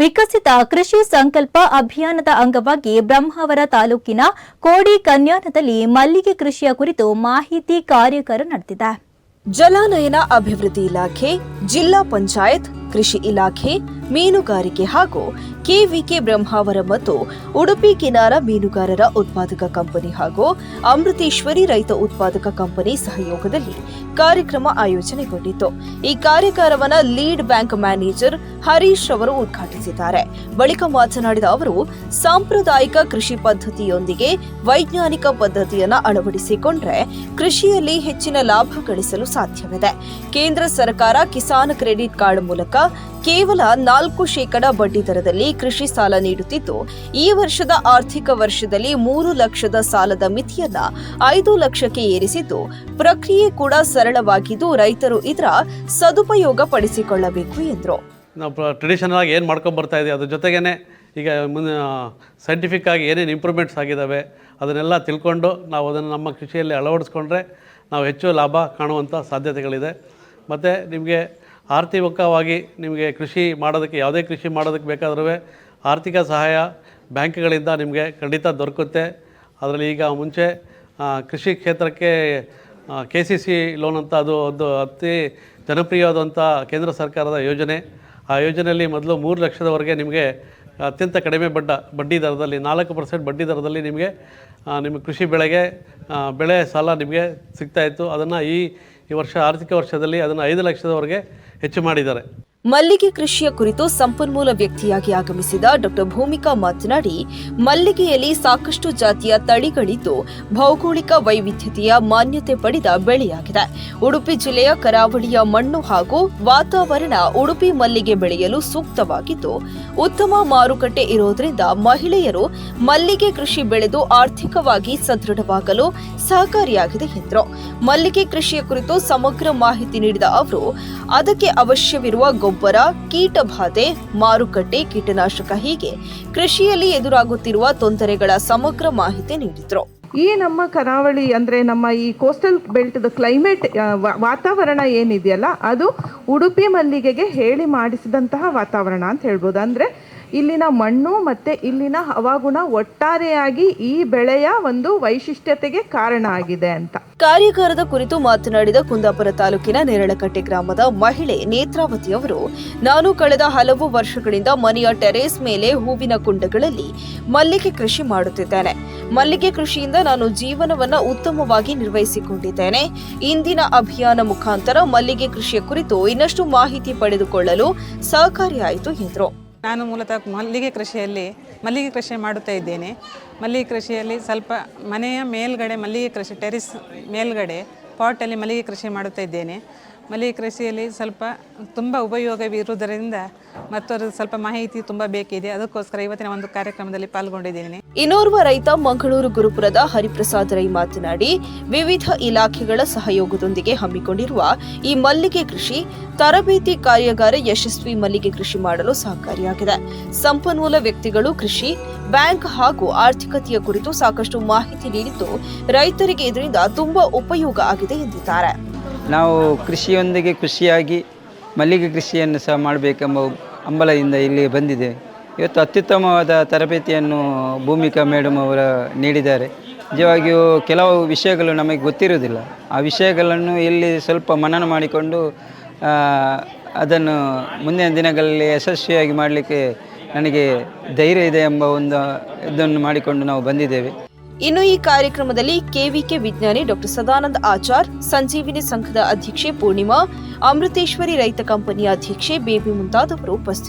ವಿಕಸಿತ ಕೃಷಿ ಸಂಕಲ್ಪ ಅಭಿಯಾನದ ಅಂಗವಾಗಿ ಬ್ರಹ್ಮಾವರ ತಾಲೂಕಿನ ಕೋಡಿ ಕನ್ಯಾನದಲ್ಲಿ ಮಲ್ಲಿಗೆ ಕೃಷಿಯ ಕುರಿತು ಮಾಹಿತಿ ಕಾರ್ಯಕ್ರಮ ನಡೆದಿದೆ. ಜಲಾನಯನ ಅಭಿವೃದ್ಧಿ ಇಲಾಖೆ, ಜಿಲ್ಲಾ ಪಂಚಾಯತ್, ಕೃಷಿ ಇಲಾಖೆ ಮೀನುಗಾರಿಕೆ ಹಾಗೂ ಕೆವಿಕೆ ಬ್ರಹ್ಮಾವರ ಮತ್ತು ಉಡುಪಿ ಕಿನಾರ ಮೀನುಗಾರರ ಉತ್ಪಾದಕ ಕಂಪನಿ ಹಾಗೂ ಅಮೃತೇಶ್ವರಿ ರೈತ ಉತ್ಪಾದಕ ಕಂಪನಿ ಸಹಯೋಗದಲ್ಲಿ ಕಾರ್ಯಕ್ರಮ ಆಯೋಜನೆಗೊಂಡಿತ್ತು ಈ ಕಾರ್ಯಕ್ರಮವನ್ನು ಲೀಡ್ ಬ್ಯಾಂಕ್ ಮ್ಯಾನೇಜರ್ ಹರೀಶ್ ಅವರು ಉದ್ಘಾಟಿಸಿದ್ದಾರೆ. ಬಳಿಕ ಮಾತನಾಡಿದ ಅವರು, ಸಾಂಪ್ರದಾಯಿಕ ಕೃಷಿ ಪದ್ಧತಿಯೊಂದಿಗೆ ವೈಜ್ಞಾನಿಕ ಪದ್ಧತಿಯನ್ನು ಅಳವಡಿಸಿಕೊಂಡ್ರೆ ಕೃಷಿಯಲ್ಲಿ ಹೆಚ್ಚಿನ ಲಾಭ ಗಳಿಸಲು ಸಾಧ್ಯವಿದೆ. ಕೇಂದ್ರ ಸರ್ಕಾರ ಕಿಸಾನ್ ಕ್ರೆಡಿಟ್ ಕಾರ್ಡ್ ಮೂಲಕ ಕೇವಲ ನಾಲ್ಕು ಶೇಕಡ ಬಡ್ಡಿ ದರದಲ್ಲಿ ಕೃಷಿ ಸಾಲ ನೀಡುತ್ತಿದ್ದು, ಈ ವರ್ಷದ ಆರ್ಥಿಕ ವರ್ಷದಲ್ಲಿ ಮೂರು ಲಕ್ಷದ ಸಾಲದ ಮಿತಿಯನ್ನ ಐದು ಲಕ್ಷಕ್ಕೆ ಏರಿಸಿದ್ದು, ಪ್ರಕ್ರಿಯೆ ಕೂಡ ಸರಳವಾಗಿದ್ದು ರೈತರು ಇದರ ಸದುಪಯೋಗ ಪಡಿಸಿಕೊಳ್ಳಬೇಕು ಎಂದರು. ನಾವು ಟ್ರೆಡಿಷನಲ್ ಆಗಿ ಏನು ಮಾಡ್ಕೊಂಡು ಬರ್ತಾ ಇದೆ ಅದ್ರ ಜೊತೆಗೇ ಈಗ ಮುಂದೆ ಸೈಂಟಿಫಿಕ್ ಆಗಿ ಏನೇನು ಇಂಪ್ರೂವ್ಮೆಂಟ್ಸ್ ಆಗಿದ್ದಾವೆ ಅದನ್ನೆಲ್ಲ ತಿಳ್ಕೊಂಡು ನಾವು ಅದನ್ನು ನಮ್ಮ ಕೃಷಿಯಲ್ಲಿ ಅಳವಡಿಸ್ಕೊಂಡ್ರೆ ನಾವು ಹೆಚ್ಚು ಲಾಭ ಕಾಣುವಂಥ ಸಾಧ್ಯತೆಗಳಿದೆ. ಮತ್ತು ನಿಮಗೆ ಆರ್ಥಿಕವಾಗಿ ನಿಮಗೆ ಕೃಷಿ ಮಾಡೋದಕ್ಕೆ, ಯಾವುದೇ ಕೃಷಿ ಮಾಡೋದಕ್ಕೆ ಬೇಕಾದ್ರೂ ಆರ್ಥಿಕ ಸಹಾಯ ಬ್ಯಾಂಕ್ಗಳಿಂದ ನಿಮಗೆ ಖಂಡಿತ ದೊರಕುತ್ತೆ. ಅದರಲ್ಲಿ ಈಗ ಮುಂಚೆ ಕೃಷಿ ಕ್ಷೇತ್ರಕ್ಕೆ ಕೆ ಸಿ ಸಿ ಲೋನ್ ಅಂತ ಅದು ಒಂದು ಅತಿ ಜನಪ್ರಿಯವಾದಂಥ ಕೇಂದ್ರ ಸರ್ಕಾರದ ಯೋಜನೆ. ಆ ಯೋಜನೆಯಲ್ಲಿ ಮೊದಲು ಮೂರು ಲಕ್ಷದವರೆಗೆ ನಿಮಗೆ ಅತ್ಯಂತ ಕಡಿಮೆ ಬಡ್ಡ, ಬಡ್ಡಿ ದರದಲ್ಲಿ, ನಾಲ್ಕು ಪರ್ಸೆಂಟ್ ಬಡ್ಡಿ ದರದಲ್ಲಿ ನಿಮಗೆ ನಿಮ್ಮ ಕೃಷಿ ಬೆಳೆಗೆ ಬೆಳೆ ಸಾಲ ನಿಮಗೆ ಸಿಗ್ತಾಯಿತ್ತು ಅದನ್ನು ಈ ಈ ವರ್ಷ, ಆರ್ಥಿಕ ವರ್ಷದಲ್ಲಿ ಅದನ್ನು ಐದು ಲಕ್ಷದವರೆಗೆ ಹೆಚ್ಚು ಮಾಡಿದ್ದಾರೆ. ಮಲ್ಲಿಗೆ ಕೃಷಿಯ ಕುರಿತು ಸಂಪನ್ಮೂಲ ವ್ಯಕ್ತಿಯಾಗಿ ಆಗಮಿಸಿದ ಡಾಕ್ಟರ್ ಭೂಮಿಕಾ ಮಾತನಾಡಿ, ಮಲ್ಲಿಗೆಯಲ್ಲಿ ಸಾಕಷ್ಟು ಜಾತಿಯ ತಳಿಗಳಿದ್ದು, ಭೌಗೋಳಿಕ ವೈವಿಧ್ಯತೆಯ ಮಾನ್ಯತೆ ಪಡೆದ ಬೆಳೆಯಾಗಿದೆ. ಉಡುಪಿ ಜಿಲ್ಲೆಯ ಕರಾವಳಿಯ ಮಣ್ಣು ಹಾಗೂ ವಾತಾವರಣ ಉಡುಪಿ ಮಲ್ಲಿಗೆ ಬೆಳೆಯಲು ಸೂಕ್ತವಾಗಿದ್ದು, ಉತ್ತಮ ಮಾರುಕಟ್ಟೆ ಇರೋದರಿಂದ ಮಹಿಳೆಯರು ಮಲ್ಲಿಗೆ ಕೃಷಿ ಬೆಳೆದು ಆರ್ಥಿಕವಾಗಿ ಸದೃಢವಾಗಲು ಸಹಕಾರಿಯಾಗಿದೆ ಎಂದರು. ಮಲ್ಲಿಗೆ ಕೃಷಿಯ ಕುರಿತು ಸಮಗ್ರ ಮಾಹಿತಿ ನೀಡಿದ ಅವರು, ಅದಕ್ಕೆ ಅವಶ್ಯವಿರುವ ಗೊಬ್ಬರ ಕೀಟ ಬಾಧೆ ಮಾರುಕಟ್ಟೆ, ಕೀಟನಾಶಕ ಹೀಗೆ ಕೃಷಿಯಲ್ಲಿ ಎದುರಾಗುತ್ತಿರುವ ತೊಂದರೆಗಳ ಸಮಗ್ರ ಮಾಹಿತಿ ನೀಡಿದ್ರು. ಈ ನಮ್ಮ ಕರಾವಳಿ ಅಂದರೆ ನಮ್ಮ ಈ ಕೋಸ್ಟಲ್ ಬೆಲ್ಟ್ದ ಕ್ಲೈಮೇಟ್ ವಾತಾವರಣ ಏನಿದೆಯಲ್ಲ, ಅದು ಉಡುಪಿ ಮಲ್ಲಿಗೆಗೆ ಹೇಳಿ ಮಾಡಿಸಿದಂತಹ ವಾತಾವರಣ ಅಂತ ಹೇಳ್ಬೋದು. ಅಂದರೆ ಇಲ್ಲಿನ ಮಣ್ಣು ಮತ್ತು ಇಲ್ಲಿನ ಹವಾಗುಣ ಒಟ್ಟಾರೆಯಾಗಿ ಈ ಬೆಳೆಯ ಒಂದು ವೈಶಿಷ್ಟ್ಯತೆಗೆ ಕಾರಣ ಆಗಿದೆ ಅಂತ. ಕಾರ್ಯಾಗಾರದ ಕುರಿತು ಮಾತನಾಡಿದ ಕುಂದಾಪುರ ತಾಲೂಕಿನ ನೇರಳಕಟ್ಟೆ ಗ್ರಾಮದ ಮಹಿಳೆ ನೇತ್ರಾವತಿ ಅವರು, ನಾನು ಕಳೆದ ಹಲವು ವರ್ಷಗಳಿಂದ ಮನೆಯ ಟೆರೇಸ್ ಮೇಲೆ ಹೂವಿನ ಕುಂಡಗಳಲ್ಲಿ ಮಲ್ಲಿಗೆ ಕೃಷಿ ಮಾಡುತ್ತಿದ್ದೇನೆ. ಮಲ್ಲಿಗೆ ಕೃಷಿಯಿಂದ ನಾನು ಜೀವನವನ್ನ ಉತ್ತಮವಾಗಿ ನಿರ್ವಹಿಸಿಕೊಂಡಿದ್ದೇನೆ. ಇಂದಿನ ಅಭಿಯಾನ ಮುಖಾಂತರ ಮಲ್ಲಿಗೆ ಕೃಷಿಯ ಕುರಿತು ಇನ್ನಷ್ಟು ಮಾಹಿತಿ ಪಡೆದುಕೊಳ್ಳಲು ಸಹಕಾರಿಯಾಯಿತು, ಎಂದರು. ನಾನು ಮೂಲತಃ ಮಲ್ಲಿಗೆ ಕೃಷಿಯಲ್ಲಿ ಮಲ್ಲಿಗೆ ಕೃಷಿ ಮಾಡುತ್ತಾ ಇದ್ದೇನೆ. ಮಲ್ಲಿಗೆ ಕೃಷಿಯಲ್ಲಿ ಸ್ವಲ್ಪ ಮನೆಯ ಮೇಲ್ಗಡೆ ಮಲ್ಲಿಗೆ ಕೃಷಿ, ಟೆರಿಸ್ ಮೇಲ್ಗಡೆ ಪಾಟಲ್ಲಿ ಮಲ್ಲಿಗೆ ಕೃಷಿ ಮಾಡುತ್ತಾ ಇದ್ದೇನೆ. ಮಲ್ಲಿಗೆ ಕೃಷಿಯಲ್ಲಿ ಸ್ವಲ್ಪ ತುಂಬ ಉಪಯೋಗವಿರುವುದರಿಂದ ಮತ್ತೊಂದು ಸ್ವಲ್ಪ ಮಾಹಿತಿ ತುಂಬ ಬೇಕಿದೆ. ಅದಕ್ಕೋಸ್ಕರ ಇವತ್ತಿನ ಒಂದು ಕಾರ್ಯಕ್ರಮದಲ್ಲಿ ಪಾಲ್ಗೊಂಡಿದ್ದೇನೆ. ಇನ್ನೋರ್ವ ರೈತ ಮಂಗಳೂರು ಗುರುಪುರದ ಹರಿಪ್ರಸಾದ್ ರೈ ಮಾತನಾಡಿ, ವಿವಿಧ ಇಲಾಖೆಗಳ ಸಹಯೋಗದೊಂದಿಗೆ ಹಮ್ಮಿಕೊಂಡಿರುವ ಈ ಮಲ್ಲಿಗೆ ಕೃಷಿ ತರಬೇತಿ ಕಾರ್ಯಾಗಾರ ಯಶಸ್ವಿ ಮಲ್ಲಿಗೆ ಕೃಷಿ ಮಾಡಲು ಸಹಕಾರಿಯಾಗಿದೆ. ಸಂಪನ್ಮೂಲ ವ್ಯಕ್ತಿಗಳು ಕೃಷಿ, ಬ್ಯಾಂಕ್ ಹಾಗೂ ಆರ್ಥಿಕತೆಯ ಕುರಿತು ಸಾಕಷ್ಟು ಮಾಹಿತಿ ನೀಡಿದ್ದು ರೈತರಿಗೆ ಇದರಿಂದ ತುಂಬಾ ಉಪಯೋಗ ಆಗಿದೆ ಎಂದಿದ್ದಾರೆ. ನಾವು ಕೃಷಿಯೊಂದಿಗೆ ಖುಷಿಯಾಗಿ ಮಲ್ಲಿಗೆ ಕೃಷಿಯನ್ನು ಸಹ ಮಾಡಬೇಕೆಂಬ ಹಂಬಲದಿಂದ ಇಲ್ಲಿ ಬಂದಿದೆ. ಇವತ್ತು ಅತ್ಯುತ್ತಮವಾದ ತರಬೇತಿಯನ್ನು ಭೂಮಿಕಾ ಮೇಡಮ್ ಅವರ ನೀಡಿದ್ದಾರೆ. ನಿಜವಾಗಿಯೂ ಕೆಲವು ವಿಷಯಗಳು ನಮಗೆ ಗೊತ್ತಿರುವುದಿಲ್ಲ. ಆ ವಿಷಯಗಳನ್ನು ಇಲ್ಲಿ ಸ್ವಲ್ಪ ಮನನ ಮಾಡಿಕೊಂಡು ಅದನ್ನು ಮುಂದಿನ ದಿನಗಳಲ್ಲಿ ಯಶಸ್ವಿಯಾಗಿ ಮಾಡಲಿಕ್ಕೆ ನನಗೆ ಧೈರ್ಯ ಇದೆ ಎಂಬ ಒಂದು ಇದನ್ನು ಮಾಡಿಕೊಂಡು ನಾವು ಬಂದಿದ್ದೇವೆ. ಇನ್ನು ಈ ಕಾರ್ಯಕ್ರಮದಲ್ಲಿ ಕೆವಿಕೆ ವಿಜ್ಞಾನಿ ಡಾಕ್ಟರ್ ಸದಾನಂದ ಆಚಾರ್, ಸಂಜೀವಿನಿ ಸಂಘದ ಅಧ್ಯಕ್ಷೆ ಪೂರ್ಣಿಮಾ, ಅಮೃತೇಶ್ವರಿ ರೈತ ಕಂಪನಿಯ ಅಧ್ಯಕ್ಷೆ ಬೇಬಿ ಮುಂತಾದವರು ಉಪಸ್ಥಿತರಿದ್ದರು